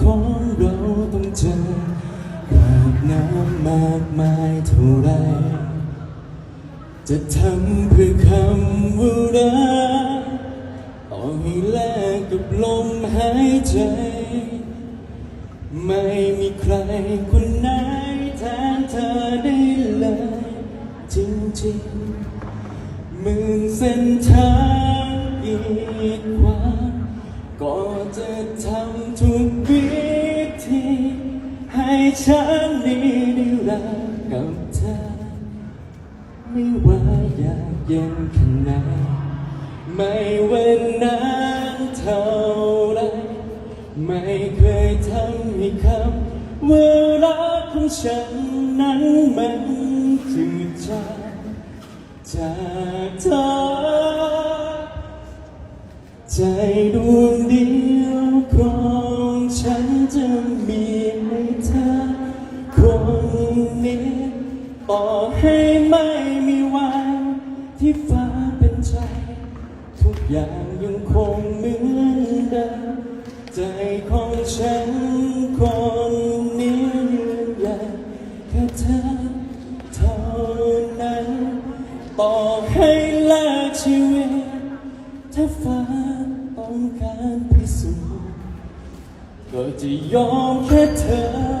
ของเราต้องเจอกับน้ำมากมายเท่าไร จะทำเพื่อคำว่ารักต่อให้แลกกับลมหายใจ ไม่มีใครคนไหนแทนเธอได้เลย จริงๆหมื่นเส้นทางอีกกว่า ก็จะทำทุกวิธีให้ฉันนี้ได้รักกับเธอ ไม่ว่าอยากเย็นแค่ไหนไม่ว่านานเท่าไร ไม่เคยทำให้คำว่ารักของฉันนั้นมันจืดจางจากเธอ ใจดวงเดียวของฉันจะมีให้เธอคนนี้ต่อให้ไม่มีวันที่ฟ้าเป็นใจ ทุกอย่างยังคงเหมือนเดิมใจของฉันคนนี้ยืนยันแค่เธอเท่านั้น ต่อให้แลกชีวิตถ้าฟ้า การพิสูจน์ก็จะยอมแค่เธอ